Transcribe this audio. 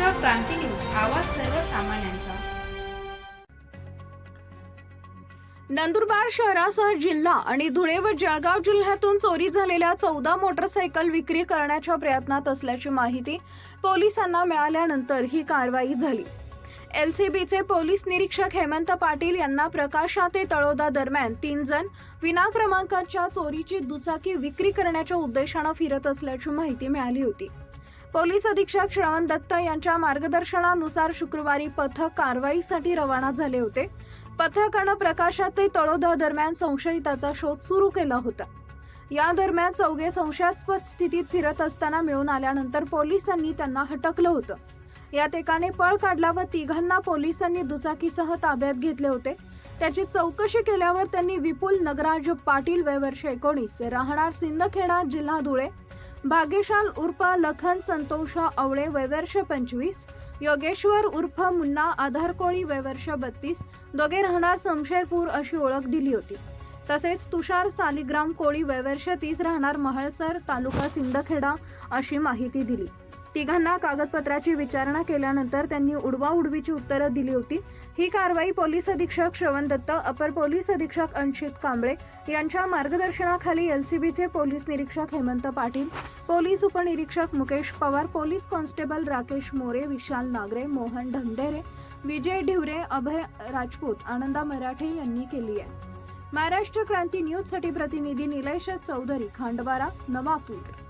Maharashtra Kranti news आवाज सर्वसामान्यांचा. नंदुरबार शहरासह जिल्हा आणि धुळे व जळगाव जिल्ह्यातून चोरी झालेल्या चौदा मोटरसायकल विक्री करण्याच्या प्रयत्नात असल्याची माहिती पोलिसांना मिळाल्यानंतर ही कारवाई झाली. एलसीबीचे पोलीस निरीक्षक हेमंत पाटील यांना प्रकाशा ते तळोदा दरम्यान तीन जण विना क्रमांकाच्या चोरीची दुचाकी विक्री करण्याच्या उद्देशानं फिरत असल्याची माहिती मिळाली होती. पोलीस अधीक्षक श्रवण दत्त यांच्या मार्गदर्शनानुसार शुक्रवारी पथक कारवाईसाठी रवाना झाले होते. पथकानं प्रकाशात ते तळोदा दरम्यान संशयिताचा शोध सुरू केला होता. या दरम्यान चौघे संशयास्पद स्थितीत फिरत असताना मिळून आल्यानंतर पोलिसांनी त्यांना हटकलं होतं. यात एकाने पळ काढला व तिघांना पोलिसांनी दुचाकीसह ताब्यात घेतले होते. त्याची चौकशी केल्यावर त्यांनी विपुल नगराज पाटील वय वर्ष एकोणीस राहणार सिंदखेडा जिल्हा धुळे भाग्यशाल उर्फ लखन संतोष आवळे वैवर्ष पंचवीस योगेश्वर उर्फ मुन्ना आधारकोळी वैवर्ष बत्तीस दोघे राहणार समशेरपूर अशी ओळख दिली होती. तसेच तुषार सालिग्राम कोळी वयवर्ष तीस राहणार महळसर तालुका सिंदखेडा अशी माहिती दिली. तिघांना कागदपत्राची विचारणा केल्यानंतर त्यांनी उडवाउडवीची उत्तरं दिली होती. ही कारवाई पोलीस अधीक्षक श्रवण दत्त अपर पोलीस अधीक्षक अंशित कांबळे यांच्या मार्गदर्शनाखाली एलसीबीचे पोलीस निरीक्षक हेमंत पाटील पोलीस उपनिरीक्षक मुकेश पवार पोलीस कॉन्स्टेबल राकेश मोरे विशाल नागरे मोहन ढंढेरे विजय ढिवरे अभय राजपूत आनंदा मराठे यांनी केली आहे. महाराष्ट्र क्रांती न्यूजसाठी प्रतिनिधी निलेश चौधरी खांडबारा नवापूर.